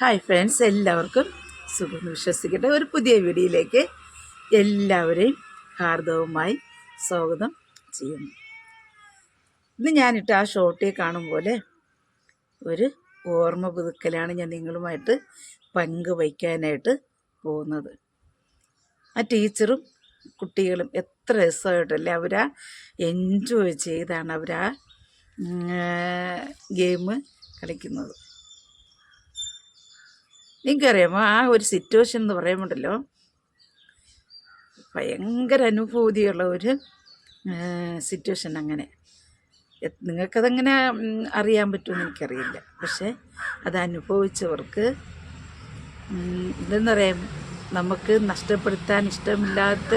Hi friends എല്ലാവർക്കും സുഖം വിശ്വസിക്കട്ടെ. ഒരു പുതിയ വീഡിയോയിലേക്ക് എല്ലാവരെയും ഹാർദവുമായി സ്വാഗതം ചെയ്യുന്നു. ഇന്ന് ഞാനിട്ട് ആ ഷോട്ടിൽ കാണും പോലെ ഒരു ഓർമ്മ പുതുക്കലാണ് ഞാൻ നിങ്ങളുമായിട്ട് പങ്കുവയ്ക്കാനായിട്ട് പോകുന്നത്. ആ ടീച്ചറും കുട്ടികളും എത്ര രസമായിട്ടല്ലേ അവരാ എൻജോയ് ചെയ്താണ് അവരാ ഗെയിം കളിക്കുന്നത്. നിങ്ങൾക്കറിയാമോ ആ ഒരു സിറ്റുവേഷൻ എന്ന് പറയുമ്പോണ്ടല്ലോ ഭയങ്കര അനുഭൂതിയുള്ള ഒരു സിറ്റുവേഷൻ അങ്ങനെ. നിങ്ങൾക്കതെങ്ങനെ അറിയാൻ പറ്റുമെന്ന് എനിക്കറിയില്ല. പക്ഷേ അത് അനുഭവിച്ചവർക്ക് ഇതെന്ന് പറയാം നമുക്ക് നഷ്ടപ്പെടുത്താൻ ഇഷ്ടമില്ലാത്ത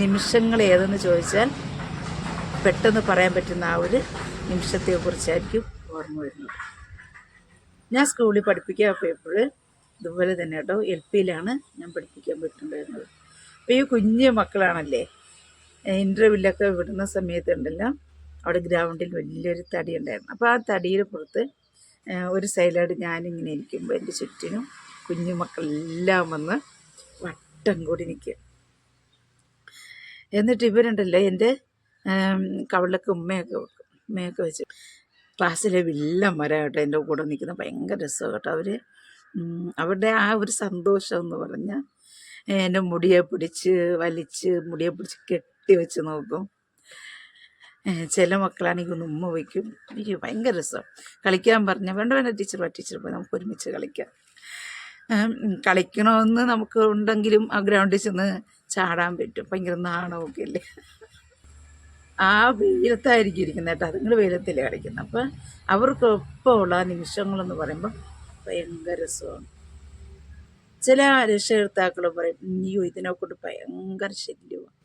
നിമിഷങ്ങൾ ഏതെന്ന് ചോദിച്ചാൽ പെട്ടെന്ന് പറയാൻ പറ്റുന്ന ആ ഒരു നിമിഷത്തെക്കുറിച്ചായിരിക്കും ഓർമ്മ വരുന്നത്. ഞാൻ സ്കൂളിൽ പഠിപ്പിക്കാൻ പോയപ്പോൾ ഇതുപോലെ തന്നെ കേട്ടോ. എൽ പിയിലാണ് ഞാൻ പഠിപ്പിക്കാൻ പോയിട്ടുണ്ടായിരുന്നത്. അപ്പോൾ ഈ കുഞ്ഞു മക്കളാണല്ലേ ഇന്റർവ്യൂവിലൊക്കെ വിടുന്ന സമയത്തുണ്ടല്ലോ അവിടെ ഗ്രൗണ്ടിൽ വലിയൊരു തടി ഉണ്ടായിരുന്നു. അപ്പോൾ ആ തടിയുടെ പുറത്ത് ഒരു സൈഡിലായിട്ട് ഞാനിങ്ങനെ ഇരിക്കുമ്പോൾ എന്റെ ചുറ്റിനും കുഞ്ഞു മക്കളെല്ലാം വന്ന് വട്ടം കൂടി നിൽക്കുക. എന്നിട്ട് ഇവരുണ്ടല്ലോ എന്റെ കവളിലൊക്കെ ഉമ്മയൊക്കെ ഉമ്മയൊക്കെ വെച്ച്. ക്ലാസ്സിലെ വില്ലന്മാരാ കേട്ടോ എന്റെ കൂടെ നിൽക്കുന്ന ഭയങ്കര രസമാണ് കേട്ടോ അവർ അവരുടെ ആ ഒരു സന്തോഷം എന്ന് പറഞ്ഞാൽ എന്റെ മുടിയെ പിടിച്ച് വലിച്ച് മുടിയെ പിടിച്ച് കെട്ടി വെച്ച് നോക്കും. ചില മക്കളാണെങ്കിൽ ഒന്ന് ഉമ്മ വയ്ക്കും. എനിക്ക് ഭയങ്കര രസം. കളിക്കാൻ പറഞ്ഞാൽ വേണ്ട വേണ്ട ടീച്ചർ വാ ടീച്ചർ പോയി നമുക്ക് ഒരുമിച്ച് കളിക്കാം. കളിക്കണമെന്ന് നമുക്ക് ഉണ്ടെങ്കിലും ആ ഗ്രൗണ്ടിൽ ചെന്ന് ചാടാൻ പറ്റും. ഭയങ്കര നാണമൊക്കെ അല്ലേ? ആ വെയിലത്തായിരിക്കും ഇരിക്കുന്നത് കേട്ടോ. അതുങ്ങൾ വെയിലത്തില്ലേ കളിക്കുന്നത് അപ്പം അവർക്കൊപ്പമുള്ള നിമിഷങ്ങളെന്ന് പറയുമ്പോൾ ഭയങ്കര രസമാണ്. ചില രക്ഷകർത്താക്കൾ പറയും അയ്യോ ഇതിനെ കൊണ്ട് ഭയങ്കര ശല്യമാണ്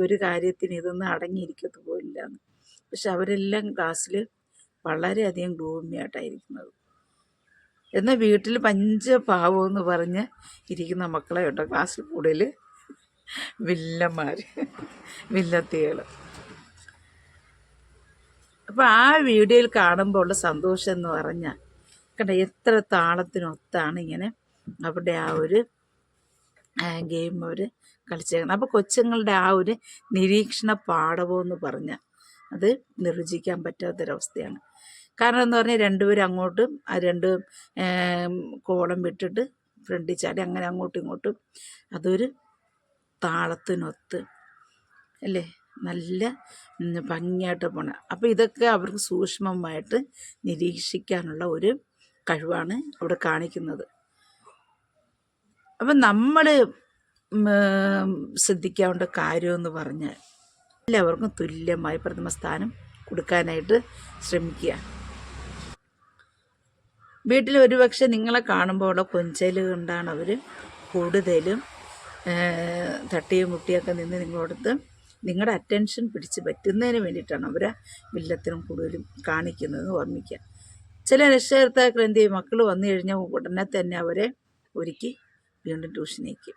ഒരു കാര്യത്തിന് ഇതൊന്നും അടങ്ങിയിരിക്കത്ത് പോലില്ല എന്ന് പക്ഷെ അവരെല്ലാം ക്ലാസ്സിൽ വളരെയധികം ഗ്ലൂമിയായിട്ടായിരിക്കുന്നത് എന്നാൽ വീട്ടിൽ പഞ്ചപാവം എന്ന് പറഞ്ഞ് ഇരിക്കുന്ന മക്കളെ കേട്ടോ ക്ലാസ്സിൽ കൂടുതൽ വില്ലന്മാർ വില്ലത്തികൾ അപ്പോൾ ആ വീഡിയോയിൽ കാണുമ്പോൾ ഉള്ള സന്തോഷം എന്ന് പറഞ്ഞാൽ കണ്ട എത്ര താളത്തിനൊത്താണ് ഇങ്ങനെ അവരുടെ ആ ഒരു ഗെയിം അവർ കളിച്ചേക്കുന്നത്. അപ്പോൾ കൊച്ചുങ്ങളുടെ ആ ഒരു നിരീക്ഷണ പാഠവും എന്ന് പറഞ്ഞാൽ അത് നിർവചിക്കാൻ പറ്റാത്തൊരവസ്ഥയാണ്. കാരണം എന്ന് പറഞ്ഞാൽ രണ്ടുപേരും അങ്ങോട്ടും ആ രണ്ട് കോളം വിട്ടിട്ട് ഫ്രണ്ടിൽ ചാടി അങ്ങനെ അങ്ങോട്ടും ഇങ്ങോട്ടും അതൊരു താളത്തിനൊത്ത് അല്ലേ? നല്ല ഭംഗിയായിട്ട് പോണ. അപ്പോൾ ഇതൊക്കെ അവർക്ക് സൂക്ഷ്മമായിട്ട് നിരീക്ഷിക്കാനുള്ള ഒരു കഴിവാണ് അവിടെ കാണിക്കുന്നത്. അപ്പം നമ്മൾ ശ്രദ്ധിക്കാവേണ്ട കാര്യമെന്ന് പറഞ്ഞാൽ എല്ലാവർക്കും തുല്യമായി പ്രഥമ സ്ഥാനം കൊടുക്കാനായിട്ട് ശ്രമിക്കുക. വീട്ടിൽ ഒരുപക്ഷെ നിങ്ങളെ കാണുമ്പോൾ ഉള്ള കൊഞ്ചൽ കൊണ്ടാണ് അവർ കൂടുതലും തട്ടിയും മുട്ടിയൊക്കെ നിന്ന് നിങ്ങളോടത്ത് നിങ്ങളുടെ അറ്റൻഷൻ പിടിച്ച് പറ്റുന്നതിന് വേണ്ടിയിട്ടാണ് അവർ വില്ലത്തിനും കൂടുതലും കാണിക്കുന്നത് ഓർമ്മിക്കുക. ചില രക്ഷകർത്താക്കൾ എന്ത് ചെയ്യും? മക്കൾ വന്നു കഴിഞ്ഞാൽ ഉടനെ തന്നെ അവരെ ഒരുക്കി വീണ്ടും ട്യൂഷനേക്കും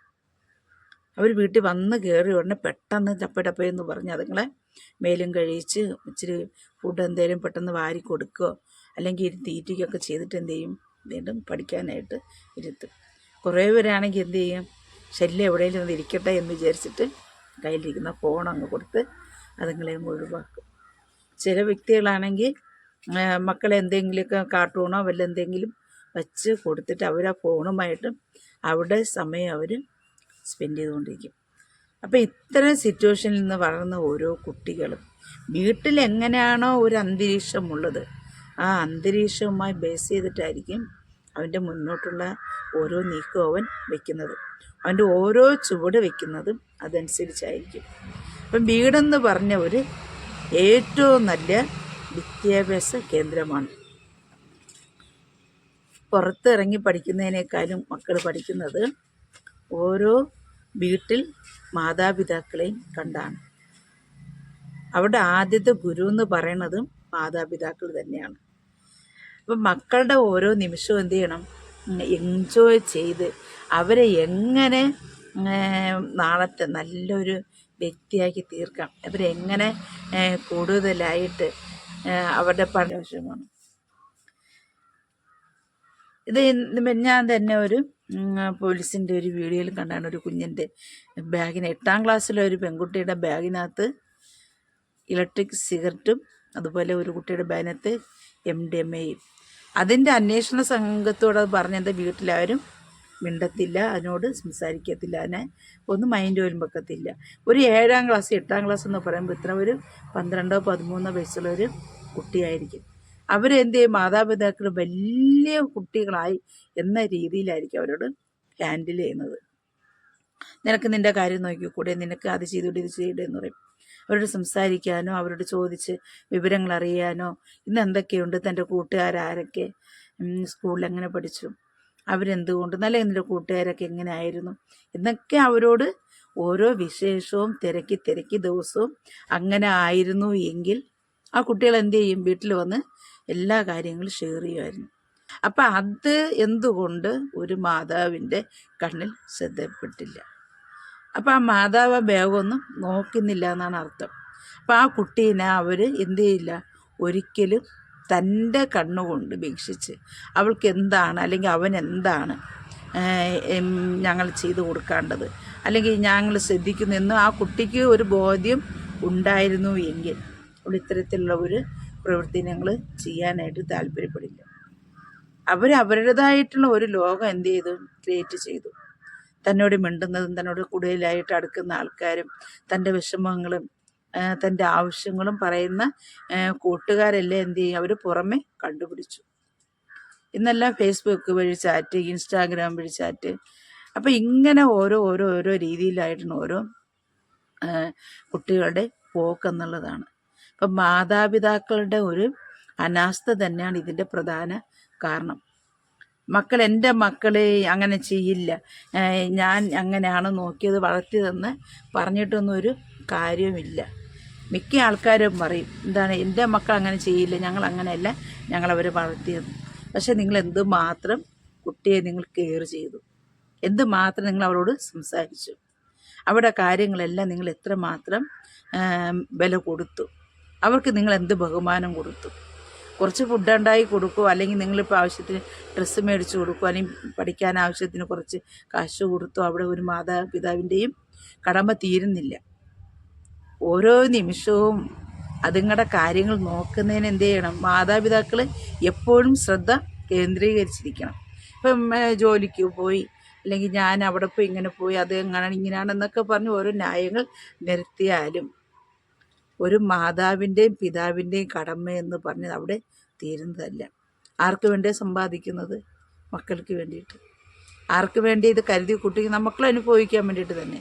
അവർ വീട്ടിൽ വന്ന് കയറി ഉടനെ പെട്ടെന്ന് ടപ്പടപ്പയെന്ന് പറഞ്ഞ് അതുങ്ങളെ മേലും കഴിച്ച് ഇച്ചിരി ഫുഡ് എന്തെങ്കിലും പെട്ടെന്ന് വാരി കൊടുക്കുകയോ അല്ലെങ്കിൽ ഇരു തീറ്റിക്കുകയൊക്കെ ചെയ്തിട്ട് എന്ത് ചെയ്യും? വീണ്ടും പഠിക്കാനായിട്ട് ഇരുത്തും. കുറേ പേരാണെങ്കിൽ എന്ത് ചെയ്യും? ശല്യം എവിടെയെങ്കിലും ഒന്ന് ഇരിക്കട്ടെ എന്ന് വിചാരിച്ചിട്ട് കയ്യിലിരിക്കുന്ന ഫോൺ അങ്ങ് കൊടുത്ത് അതുങ്ങളെ ഒഴിവാക്കും. ചില വ്യക്തികളാണെങ്കിൽ മക്കളെ എന്തെങ്കിലുമൊക്കെ കാർട്ടൂണോ വല്ല എന്തെങ്കിലും വച്ച് കൊടുത്തിട്ട് അവർ ആ ഫോണുമായിട്ട് അവിടെ സമയം അവർ സ്പെൻഡ് ചെയ്തുകൊണ്ടിരിക്കും. അപ്പോൾ ഇത്തരം സിറ്റുവേഷനിൽ നിന്ന് വളർന്ന ഓരോ കുട്ടികളും വീട്ടിൽ എങ്ങനെയാണോ ഒരു അന്തരീക്ഷമുള്ളത് ആ അന്തരീക്ഷവുമായി ബേസ് ചെയ്തിട്ടായിരിക്കും അവന്റെ മുന്നോട്ടുള്ള ഓരോ നീക്കവും അവൻ വയ്ക്കുന്നത് അവന്റെ ഓരോ ചുവട് വയ്ക്കുന്നതും അതനുസരിച്ചായിരിക്കും. അപ്പം വീടെന്ന് പറഞ്ഞ ഒരു ഏറ്റവും നല്ല വിദ്യാഭ്യാസ കേന്ദ്രമാണ്. പുറത്തിറങ്ങി പഠിക്കുന്നതിനേക്കാളും മക്കൾ പഠിക്കുന്നത് ഓരോ വീട്ടിൽ മാതാപിതാക്കളെയും കണ്ടാണ്. അവിടെ ആദ്യത്തെ ഗുരു എന്ന് പറയുന്നത് മാതാപിതാക്കൾ തന്നെയാണ്. അപ്പം മക്കളുടെ ഓരോ നിമിഷവും എന്ത് ചെയ്യണം? എൻജോയ് ചെയ്ത് അവരെ എങ്ങനെ നാളത്തെ നല്ലൊരു വ്യക്തിയാക്കി തീർക്കാം? അവരെങ്ങനെ കൂടുതലായിട്ട് അവരുടെ പണി ആവശ്യമാണ്. ഇത് ഞാൻ തന്നെ ഒരു പോലീസിന്റെ ഒരു വീഡിയോയിൽ കണ്ടാണ് ഒരു കുഞ്ഞിന്റെ ബാഗിന് എട്ടാം ക്ലാസ്സിലെ ഒരു പെൺകുട്ടിയുടെ ബാഗിനകത്ത് ഇലക്ട്രിക് സിഗരറ്റും അതുപോലെ ഒരു കുട്ടിയുടെ ബാഗിനകത്ത് എം ഡി എം എയും അതിന്റെ അന്വേഷണ സംഘത്തോട് പറഞ്ഞത് വീട്ടിലാരും മിണ്ടത്തില്ല അതിനോട് സംസാരിക്കത്തില്ല അതിനെ ഒന്ന് മൈൻഡ് പോലും വെക്കത്തില്ല. ഒരു ഏഴാം ക്ലാസ് എട്ടാം ക്ലാസ് എന്ന് പറയുമ്പോൾ ഇത്ര ഒരു പന്ത്രണ്ടോ പതിമൂന്നോ വയസ്സുള്ള ഒരു കുട്ടിയായിരിക്കും. അവരെന്ത് ചെയ്യും? മാതാപിതാക്കൾ വലിയ കുട്ടികളായി എന്ന രീതിയിലായിരിക്കും അവരോട് ഹാൻഡിൽ ചെയ്യുന്നത്. നിനക്ക് നിന്റെ കാര്യം നോക്കിക്കൂടെ? നിനക്ക് അത് ചെയ്തുകൂടെ ഇത് ചെയ്യട്ടെ എന്ന് പറയും. അവരോട് സംസാരിക്കാനോ അവരോട് ചോദിച്ച് വിവരങ്ങൾ അറിയാനോ ഇന്ന് എന്തൊക്കെയുണ്ട്? തന്റെ കൂട്ടുകാരാരൊക്കെ സ്കൂളിൽ എങ്ങനെ പഠിച്ചു? അവരെന്തുകൊണ്ട് നല്ല നിന്റെ കൂട്ടുകാരൊക്കെ എങ്ങനെയായിരുന്നു? എന്നൊക്കെ അവരോട് ഓരോ വിശേഷവും തിരക്കി തിരക്കി ദിവസവും അങ്ങനെ ആയിരുന്നു എങ്കിൽ ആ കുട്ടികൾ എന്ത് ചെയ്യും? വീട്ടിൽ വന്ന് എല്ലാ കാര്യങ്ങളും ഷെയർ ചെയ്യുമായിരുന്നു. അപ്പം അത് എന്തുകൊണ്ട് ഒരു മാതാവിന്റെ കണ്ണിൽ ശ്രദ്ധപ്പെട്ടില്ല? അപ്പം ആ മാതാവ് ബാഗൊന്നും നോക്കുന്നില്ല എന്നാണ് അർത്ഥം. അപ്പം ആ കുട്ടീനെ അവർ എന്ത് ചെയ്യില്ല? ഒരിക്കലും തന്റെ കണ്ണുകൊണ്ട് വീക്ഷിച്ച് അവൾക്ക് എന്താണ് അല്ലെങ്കിൽ അവൻ എന്താണ് ഞങ്ങൾ ചെയ്തു കൊടുക്കേണ്ടത്. അല്ലെങ്കിൽ ഞങ്ങൾ ശ്രദ്ധിക്കുന്നു എന്ന് ആ കുട്ടിക്ക് ഒരു ബോധ്യം ഉണ്ടായിരുന്നു എങ്കിൽ അവൾ ഇത്തരത്തിലുള്ള ഒരു പ്രവൃത്തി ഞങ്ങൾ ചെയ്യാനായിട്ട് താല്പര്യപ്പെടില്ല. അവർ അവരുടേതായിട്ടുള്ള ഒരു ലോകം എന്ത് ചെയ്തു? ക്രിയേറ്റ് ചെയ്തു. തന്നോട് മിണ്ടുന്നതും തന്നോട് കൂടുതലായിട്ട് അടുക്കുന്ന ആൾക്കാരും തന്റെ വിഷമങ്ങളും തന്റെ ആവശ്യങ്ങളും പറയുന്ന കൂട്ടുകാരെല്ലാം എന്ത് ചെയ്യും? അവർ പുറമെ കണ്ടുപിടിച്ചു. ഇന്നെല്ലാം ഫേസ്ബുക്ക് വഴി ചാറ്റ് ഇൻസ്റ്റാഗ്രാം വഴി ചാറ്റ് അപ്പോൾ ഇങ്ങനെ ഓരോ ഓരോ ഓരോ രീതിയിലായിട്ടാണ് ഓരോ കുട്ടികളുടെ പോക്കെന്നുള്ളതാണ് അപ്പം മാതാപിതാക്കളുടെ ഒരു അനാസ്ഥ തന്നെയാണ് ഇതിന്റെ പ്രധാന കാരണം. മക്കൾ എന്റെ മക്കളെ അങ്ങനെ ചെയ്യില്ല. ഞാൻ അങ്ങനെയാണ് നോക്കിയത് വളർത്തിയതെന്ന് പറഞ്ഞിട്ടൊന്നും ഒരു കാര്യവുമില്ല. മിക്ക ആൾക്കാരും പറയും എന്താണ്? എന്റെ മക്കൾ അങ്ങനെ ചെയ്യില്ല ഞങ്ങൾ അങ്ങനെയല്ല ഞങ്ങളവരെ വളർത്തിയത്. പക്ഷേ നിങ്ങൾ എന്തുമാത്രം കുട്ടിയെ നിങ്ങൾ കെയർ ചെയ്തു? എന്തുമാത്രം നിങ്ങൾ അവരോട് സംസാരിച്ചു? അവിടെ കാര്യങ്ങളെല്ലാം നിങ്ങൾ എത്രമാത്രം മാത്രം വില കൊടുത്തു? അവർക്ക് നിങ്ങൾ എന്ത് ബഹുമാനം കൊടുത്തു? കുറച്ച് ഫുഡ് ഉണ്ടായി കൊടുക്കുക അല്ലെങ്കിൽ നിങ്ങളിപ്പോൾ ആവശ്യത്തിന് ഡ്രസ്സ് മേടിച്ച് കൊടുക്കുക അല്ലെങ്കിൽ പഠിക്കാൻ ആവശ്യത്തിന് കുറച്ച് കാശ് കൊടുത്തു അവിടെ ഒരു മാതാപിതാവിന്റെയും കടമ തീരുന്നില്ല. ഓരോ നിമിഷവും അതുങ്ങളുടെ കാര്യങ്ങൾ നോക്കുന്നതിന് എന്ത് ചെയ്യണം? മാതാപിതാക്കൾ എപ്പോഴും ശ്രദ്ധ കേന്ദ്രീകരിച്ചിരിക്കണം. ഇപ്പം ജോലിക്ക് പോയി അല്ലെങ്കിൽ ഞാൻ അവിടെ പോയി ഇങ്ങനെ പോയി അത് എങ്ങനെയാണ് ഇങ്ങനെയാണെന്നൊക്കെ പറഞ്ഞ് ഓരോ ന്യായങ്ങൾ നിരത്തിയാലും ഒരു മാതാവിന്റെയും പിതാവിന്റെയും കടമ എന്ന് പറഞ്ഞത് അവിടെ തീരുന്നതല്ല. ആർക്ക് വേണ്ടി സമ്പാദിക്കുന്നത്? മക്കൾക്ക് വേണ്ടിയിട്ട്. ആർക്ക് വേണ്ടി ഇത് കരുതി കുട്ടി മക്കൾ അനുഭവിക്കാൻ വേണ്ടിയിട്ട് തന്നെ.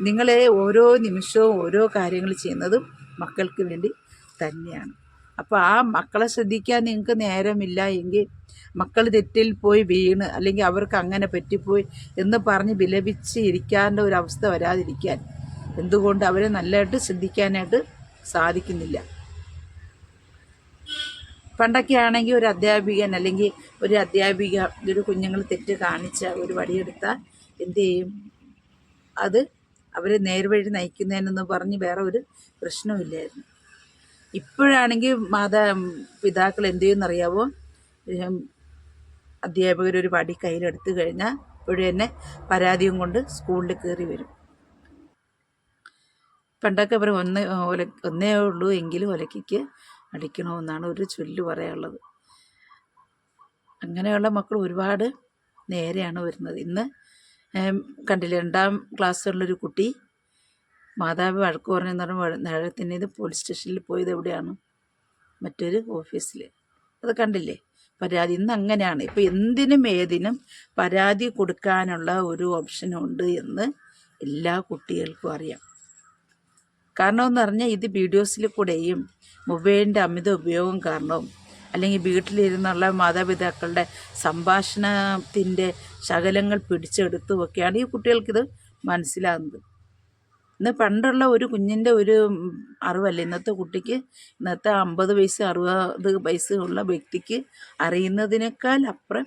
നിങ്ങളെ ഓരോ നിമിഷവും ഓരോ കാര്യങ്ങൾ ചെയ്യുന്നതും മക്കൾക്ക് വേണ്ടി തന്നെയാണ്. അപ്പോൾ ആ മക്കളെ ശ്രദ്ധിക്കാൻ നിങ്ങൾക്ക് നേരമില്ല എങ്കിൽ മക്കൾ തെറ്റിൽ പോയി വീണ് അല്ലെങ്കിൽ അവർക്ക് അങ്ങനെ പറ്റിപ്പോയി എന്ന് പറഞ്ഞ് വിലപിച്ച് ഇരിക്കാന്റെ ഒരു അവസ്ഥ വരാതിരിക്കാൻ എന്തുകൊണ്ട് അവരെ നല്ലതായിട്ട് ശ്രദ്ധിക്കാനായിട്ട് സാധിക്കുന്നില്ല. പണ്ടൊക്കെ ആണെങ്കിൽ ഒരു അധ്യാപികൻ അല്ലെങ്കിൽ ഒരു അധ്യാപിക ഒരു കുഞ്ഞുങ്ങൾ തെറ്റ് കാണിച്ച ഒരു വടിയെടുത്താൽ എന്തു ചെയ്യും? അത് അവരെ നേർവഴി നയിക്കുന്നതിനെന്ന് പറഞ്ഞ് വേറെ ഒരു പ്രശ്നമില്ലായിരുന്നു ഇപ്പോഴാണെങ്കിൽ മാതാ പിതാക്കൾ എന്ത് ചെയ്യുമെന്നറിയാവോ അധ്യാപകരൊരു വടി കയ്യിലെടുത്ത് കഴിഞ്ഞാൽ ഇപ്പോഴും തന്നെ പരാതിയും കൊണ്ട് സ്കൂളിൽ കയറി വരും. പണ്ടൊക്കെ പറയും ഒന്ന് ഒല ഒന്നേ ഉള്ളൂ എങ്കിലും ഒലക്കിക്ക് അടിക്കണമെന്നാണ് ഒരു ചൊല്ല് പറയാനുള്ളത്. അങ്ങനെയുള്ള മക്കൾ ഒരുപാട് നേരെയാണ് വരുന്നത്. ഇന്ന് കണ്ടില്ലേ രണ്ടാം ക്ലാസ്സിലുള്ളൊരു കുട്ടി മാതാവ് വഴക്ക് പറഞ്ഞെന്ന് പറഞ്ഞാൽ നേരത്തിന് ഇത് പോലീസ് സ്റ്റേഷനിൽ പോയത് എവിടെയാണ്? മറ്റൊരു ഓഫീസിൽ അത് കണ്ടില്ലേ? പരാതി. ഇന്ന് അങ്ങനെയാണ്. ഇപ്പോൾ എന്തിനും ഏതിനും പരാതി കൊടുക്കാനുള്ള ഒരു ഓപ്ഷനുണ്ട് എന്ന് എല്ലാ കുട്ടികൾക്കും അറിയാം. കാരണം എന്ന് പറഞ്ഞാൽ ഇത് വീഡിയോസിൽ കൂടെയും മൊബൈലിന്റെ അമിത ഉപയോഗം കാരണവും അല്ലെങ്കിൽ വീട്ടിലിരുന്നുള്ള മാതാപിതാക്കളുടെ സംഭാഷണത്തിന്റെ ശകലങ്ങൾ പിടിച്ചെടുത്തുമൊക്കെയാണ് ഈ കുട്ടികൾക്കിത് മനസ്സിലാകുന്നത്. ഇന്ന് പണ്ടുള്ള ഒരു കുഞ്ഞിന്റെ ഒരു അറിവല്ല? ഇന്നത്തെ കുട്ടിക്ക് ഇന്നത്തെ അമ്പത് വയസ്സ് അറുപത് വയസ്സുള്ള വ്യക്തിക്ക് അറിയുന്നതിനേക്കാൾ അപ്പുറം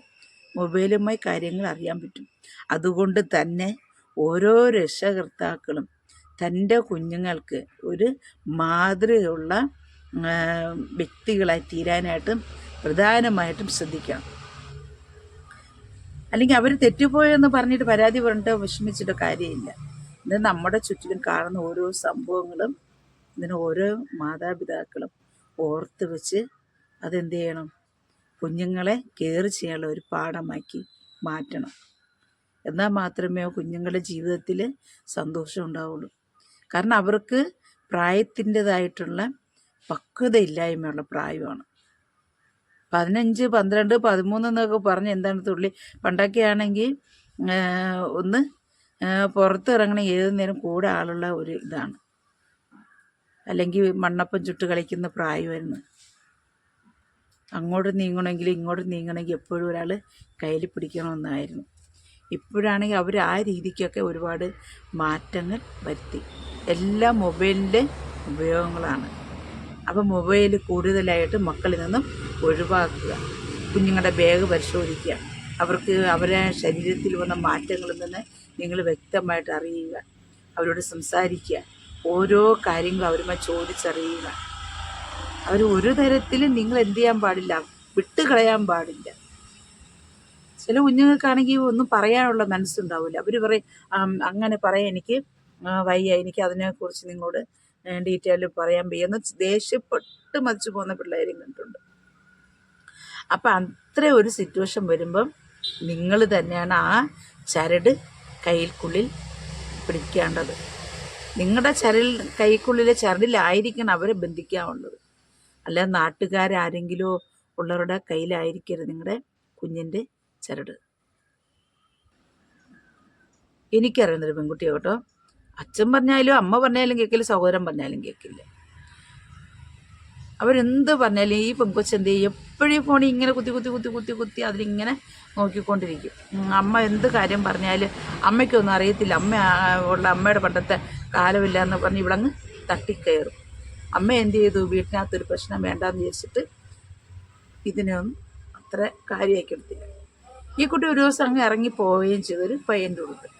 മൊബൈലുമായി കാര്യങ്ങൾ അറിയാൻ പറ്റും. അതുകൊണ്ട് തന്നെ ഓരോ രക്ഷകർത്താക്കളും തന്റെ കുഞ്ഞുങ്ങൾക്ക് ഒരു മാതൃകയുള്ള വ്യക്തികളായി തീരാനായിട്ടും പ്രധാനമായിട്ടും ശ്രദ്ധിക്കണം. അല്ലെങ്കിൽ അവർ തെറ്റിപ്പോയെന്ന് പറഞ്ഞിട്ട് പരാതി പറഞ്ഞിട്ട് വിഷമിച്ചിട്ട് കാര്യമില്ല. ഇത് നമ്മുടെ ചുറ്റിലും കാണുന്ന ഓരോ സംഭവങ്ങളും ഇതിന് ഓരോ മാതാപിതാക്കളും ഓർത്ത് വെച്ച് അതെന്ത് ചെയ്യണം? കുഞ്ഞുങ്ങളെ കെയർ ചെയ്യാനുള്ള ഒരു പാഠമാക്കി മാറ്റണം. എന്നാൽ മാത്രമേ കുഞ്ഞുങ്ങളുടെ ജീവിതത്തിൽ സന്തോഷം ഉണ്ടാവുള്ളൂ. കാരണം അവർക്ക് പ്രായത്തിന്റെതായിട്ടുള്ള പക്വതയില്ലായ്മയുള്ള പ്രായമാണ്. പതിനഞ്ച് പന്ത്രണ്ട് പതിമൂന്ന് എന്നൊക്കെ പറഞ്ഞ് എന്താണ് തുള്ളി? പണ്ടൊക്കെ ആണെങ്കിൽ ഒന്ന് പുറത്തിറങ്ങണ ഏത് നേരം കൂടെ ആളുള്ള ഒരു ഇതാണ്. അല്ലെങ്കിൽ മണ്ണപ്പം ചുട്ട് കളിക്കുന്ന പ്രായമായിരുന്നു. അങ്ങോട്ട് നീങ്ങണമെങ്കിൽ ഇങ്ങോട്ട് നീങ്ങണമെങ്കിൽ എപ്പോഴും ഒരാൾ കയ്യിൽ പിടിക്കണമെന്നായിരുന്നു. ഇപ്പോഴാണെങ്കിൽ അവർ ആ രീതിക്കൊക്കെ ഒരുപാട് മാറ്റങ്ങൾ വരുത്തി. എല്ലാ മൊബൈലിന്റെ ഉപയോഗങ്ങളാണ്. അപ്പോൾ മൊബൈൽ കൂടുതലായിട്ട് മക്കളിൽ നിന്നും ഒഴിവാക്കുക. കുഞ്ഞുങ്ങളുടെ ബാഗ് പരിശോധിക്കുക. അവർക്ക് അവരെ ശരീരത്തിൽ വന്ന മാറ്റങ്ങളിൽ നിന്ന് നിങ്ങൾ വ്യക്തമായിട്ട് അറിയുക. അവരോട് സംസാരിക്കുക. ഓരോ കാര്യങ്ങളും അവരുമായി ചോദിച്ചറിയുക. അവർ ഒരു തരത്തിലും നിങ്ങൾ എന്ത് ചെയ്യാൻ പാടില്ല. വിട്ടുകളയാൻ പാടില്ല. ചില കുഞ്ഞുങ്ങൾക്കാണെങ്കിൽ ഒന്നും പറയാനുള്ള മനസ്സുണ്ടാവില്ല. അവർ പറയും അങ്ങനെ പറയാൻ എനിക്ക് വയ്യ. എനിക്ക് അതിനെക്കുറിച്ച് നിങ്ങളോട് ഡീറ്റെയിൽ പറയാൻ വയ്യ. എന്ന് ദേഷ്യപ്പെട്ട് മതിച്ചു പോകുന്ന പിള്ളേരും കണ്ടിട്ടുണ്ട്. അപ്പം അത്ര ഒരു സിറ്റുവേഷൻ വരുമ്പം നിങ്ങൾ തന്നെയാണ് ആ ചരട് കയ്യിൽക്കുള്ളിൽ പിടിക്കേണ്ടത്. നിങ്ങളുടെ ചരൽ കൈക്കുള്ളിലെ ചരടിലായിരിക്കണം അവരെ ബന്ധിക്കാനുള്ളത് അല്ല നാട്ടുകാരാരെങ്കിലോ ഉള്ളവരുടെ കയ്യിലായിരിക്കരുത് നിങ്ങളുടെ കുഞ്ഞിന്റെ ചരട്. എനിക്കറിയുന്നൊരു പെൺകുട്ടിയോ കേട്ടോ. അച്ഛൻ പറഞ്ഞാലും അമ്മ പറഞ്ഞാലും കേൾക്കില്ല സഹോദരൻ പറഞ്ഞാലും കേൾക്കില്ല. അവരെന്ത് പറഞ്ഞാലും ഈ പെൺകൊച്ച് എന്ത് ചെയ്യും? എപ്പോഴും ഫോണിൽ ഇങ്ങനെ കുത്തി കുത്തി കുത്തി കുത്തി കുത്തി അതിലിങ്ങനെ നോക്കിക്കൊണ്ടിരിക്കും. അമ്മ എന്ത് കാര്യം പറഞ്ഞാലും അമ്മയ്ക്കൊന്നും അറിയത്തില്ല. അമ്മ ഉള്ള അമ്മയുടെ പണ്ടത്തെ കാലമില്ല എന്ന് പറഞ്ഞ് ഇവിടങ്ങ് തട്ടിക്കയറും. അമ്മ എന്ത് ചെയ്തു? വീട്ടിനകത്തൊരു പ്രശ്നം വേണ്ടാന്ന് വിചാരിച്ചിട്ട് ഇതിനൊന്നും അത്ര കാര്യമാക്കി എടുത്തില്ല. ഈ കുട്ടി ഒരു ദിവസം അങ്ങ് ഇറങ്ങി പോവുകയും ചെയ്തു. ഒരു പയ്യന്റെ അടുത്ത്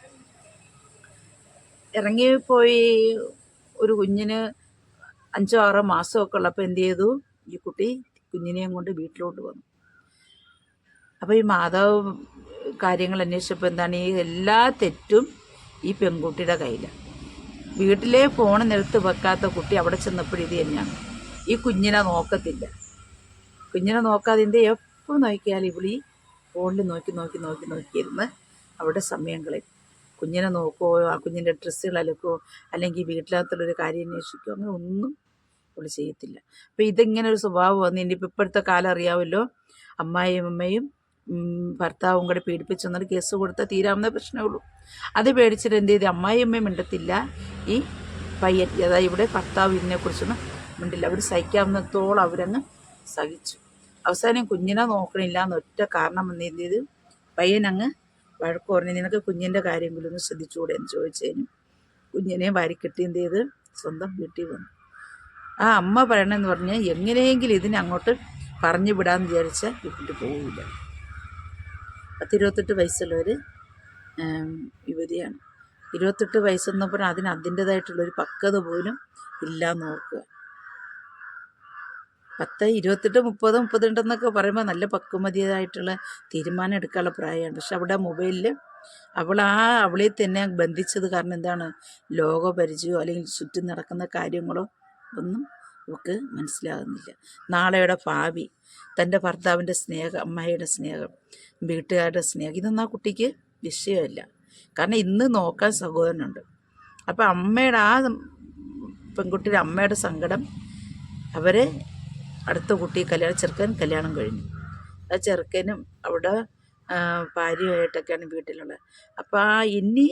ഇറങ്ങിപ്പോയി ഒരു കുഞ്ഞിന് അഞ്ചോ ആറോ മാസമൊക്കെ ഉള്ളപ്പോൾ എന്ത് ചെയ്തു? ഈ കുട്ടി കുഞ്ഞിനെയും കൊണ്ട് വീട്ടിലോട്ട് വന്നു. അപ്പോൾ ഈ മാതാവ് കാര്യങ്ങൾ അന്വേഷിച്ചപ്പോൾ എന്താണ്? ഈ എല്ലാ തെറ്റും ഈ പെൺകുട്ടിയുടെ കയ്യിലാണ് വീട്ടിലെ ഫോൺ നിലത്ത് വെക്കാത്ത കുട്ടി അവിടെ ചെന്നപ്പോഴും ഇത് തന്നെയാണ്. ഈ കുഞ്ഞിനെ നോക്കത്തില്ല. കുഞ്ഞിനെ നോക്കാതെ എന്ത് എപ്പോൾ നോക്കിയാലും ഇവിളി ഫോണിൽ നോക്കി നോക്കി നോക്കി നോക്കിയിരുന്ന് അവിടെ സമയം കളയും. കുഞ്ഞിനെ നോക്കുകയോ ആ കുഞ്ഞിന്റെ ഡ്രസ്സുകൾ അലക്കുകയോ അല്ലെങ്കിൽ വീട്ടിലകത്തുള്ളൊരു കാര്യം അന്വേഷിക്കുകയോ അങ്ങനെ ഒന്നും അവൾ ചെയ്യത്തില്ല. അപ്പോൾ ഇതിങ്ങനെ ഒരു സ്വഭാവം വന്നു ഇനിയിപ്പോൾ ഇപ്പോഴത്തെ കാലം അറിയാമല്ലോ അമ്മായിയും അമ്മയും ഭർത്താവും കൂടെ പീഡിപ്പിച്ചു കേസ് കൊടുത്താൽ തീരാവുന്ന പ്രശ്നമേ ഉള്ളൂ അത് പേടിച്ചിട്ട് എന്ത് ചെയ്ത്? അമ്മായിയമ്മയും മിണ്ടത്തില്ല. ഈ പയ്യൻ അതായത് ഇവിടെ ഭർത്താവ് ഇതിനെക്കുറിച്ചൊന്നും മിണ്ടില്ല. അവർ സഹിക്കാവുന്നത്തോളം അവരങ്ങ് സഹിച്ചു. അവസാനം കുഞ്ഞിനെ നോക്കണില്ല എന്നൊറ്റ കാരണം എന്ത് ചെയ്ത്? പയ്യനങ്ങ് വഴക്ക് പറഞ്ഞു നിനക്ക് കുഞ്ഞിന്റെ കാര്യമെങ്കിലും ഒന്ന് ശ്രദ്ധിച്ചുകൂടെ എന്ന് ചോദിച്ചതിനും കുഞ്ഞിനെ വാരിക്കെട്ടി എന്ത് ചെയ്ത്? സ്വന്തം വീട്ടിൽ വന്നു. ആ അമ്മ പറയണമെന്ന് പറഞ്ഞാൽ എങ്ങനെയെങ്കിലും ഇതിനെ അങ്ങോട്ട് പറഞ്ഞു വിടാമെന്ന് വിചാരിച്ചാൽ വിട്ടിട്ട് പോവില്ല പത്തിരുപത്തെട്ട് വയസ്സുള്ളൊരു ഉം, യുവതിയാണ്. ഇരുപത്തെട്ട് വയസ്സെന്ന് പറഞ്ഞാൽ അതിന് അതിന്റേതായിട്ടുള്ളൊരു പക്വത പോലും ഇല്ല ഓർക്കുക. പത്ത് ഇരുപത്തെട്ട് മുപ്പത് മുപ്പത്തിരണ്ടെന്നൊക്കെ പറയുമ്പോൾ നല്ല പക്വമതിയായിട്ടുള്ള തീരുമാനം എടുക്കാനുള്ള പ്രായമാണ്. പക്ഷെ അവിടെ മൊബൈലിൽ അവൾ ആ അവളെ തന്നെ ബന്ധിച്ചത് കാരണം എന്താണ്? ലോകപരിചയമോ അല്ലെങ്കിൽ ചുറ്റും നടക്കുന്ന കാര്യങ്ങളോ ഒന്നും അവൾക്ക് മനസ്സിലാകുന്നില്ല. നാളെയുടെ ഭാവി തന്റെ ഭർത്താവിന്റെ സ്നേഹം അമ്മയുടെ സ്നേഹം വീട്ടുകാരുടെ സ്നേഹം ഇതൊന്നും ആ കുട്ടിക്ക് വിഷയമല്ല. കാരണം ഇന്ന് നോക്കാൻ സഹോദരനുണ്ട്. അപ്പോൾ അമ്മയുടെ ആ പെൺകുട്ടിയുടെ അമ്മയുടെ സങ്കടം അവരെ അടുത്ത കുട്ടി കല്യാണം ചെറുക്കൻ കല്യാണം കഴിഞ്ഞു. ആ ചെറുക്കനും അവിടെ ഭാര്യയായിട്ടൊക്കെയാണ് വീട്ടിലുള്ളത്. അപ്പോൾ ആ ഇനി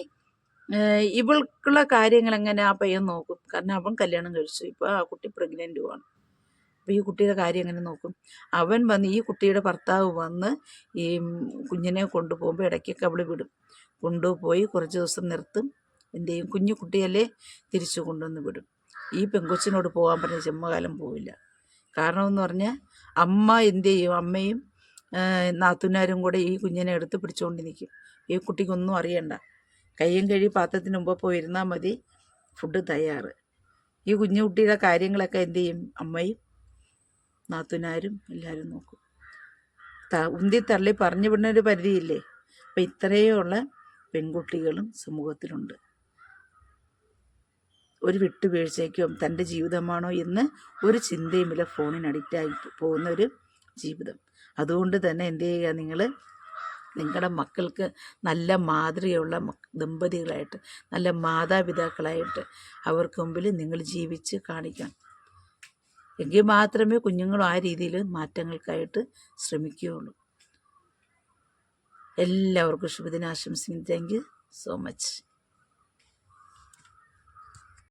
ഇവൾക്കുള്ള കാര്യങ്ങൾ എങ്ങനെ ആ പയ്യൻ നോക്കും? കാരണം അവൻ കല്യാണം കഴിച്ചു. ഇപ്പോൾ ആ കുട്ടി പ്രഗ്നന്റുമാണ് അപ്പോൾ ഈ കുട്ടിയുടെ കാര്യം എങ്ങനെ നോക്കും? അവൻ വന്ന് ഈ കുട്ടിയുടെ ഭർത്താവ് വന്ന് ഈ കുഞ്ഞിനെ കൊണ്ടുപോകുമ്പോൾ ഇടയ്ക്കൊക്കെ അവൾ വിടും. കൊണ്ടുപോയി കുറച്ച് ദിവസം നിർത്തും. എന്ത് കുഞ്ഞു കുട്ടിയല്ലേ തിരിച്ചു കൊണ്ടുവന്ന് വിടും. ഈ പെങ്കൊച്ചിനോട് പോകാൻ പറഞ്ഞ ജന്മകാലം പോവില്ല. കാരണം എന്ന് പറഞ്ഞാൽ അമ്മ എന്ത് ചെയ്യും? അമ്മയും നാത്തുനാരും കൂടെ ഈ കുഞ്ഞിനെ എടുത്ത് പിടിച്ചുകൊണ്ട് നിൽക്കും ഈ കുട്ടിക്കൊന്നും അറിയണ്ട. കയ്യും കഴി പാത്രത്തിന് മുമ്പ് പോയി ഇരുന്നാൽ മതി. ഫുഡ് തയ്യാറ്. ഈ കുഞ്ഞു കുട്ടിയുടെ കാര്യങ്ങളൊക്കെ എന്ത് ചെയ്യും? അമ്മയും നാത്തുനാരും എല്ലാവരും നോക്കും. ത ഉന്തി തള്ളി പറഞ്ഞു വിടുന്ന ഒരു പരിധിയില്ലേ? അപ്പം ഇത്രയുള്ള പെൺകുട്ടികളും സമൂഹത്തിലുണ്ട്. ഒരു വിട്ടുവീഴ്ചയ്ക്കും തന്റെ ജീവിതമാണോ എന്ന് ഒരു ചിന്തയുമില്ല ഫോണിന് അഡിക്റ്റായി പോകുന്ന ഒരു ജീവിതം. അതുകൊണ്ട് തന്നെ എന്ത് ചെയ്യുക നിങ്ങൾ നിങ്ങളുടെ മക്കൾക്ക് നല്ല മാതൃകയുള്ള ദമ്പതികളായിട്ട് നല്ല മാതാപിതാക്കളായിട്ട് അവർക്ക് മുമ്പിൽ നിങ്ങൾ ജീവിച്ച് കാണിക്കണം. എങ്കിൽ മാത്രമേ കുഞ്ഞുങ്ങളും ആ രീതിയിൽ മാറ്റങ്ങൾക്കായിട്ട് ശ്രമിക്കുകയുള്ളൂ. എല്ലാവർക്കും ശുഭദിനാശംസിക്കുന്നു. Thank you so much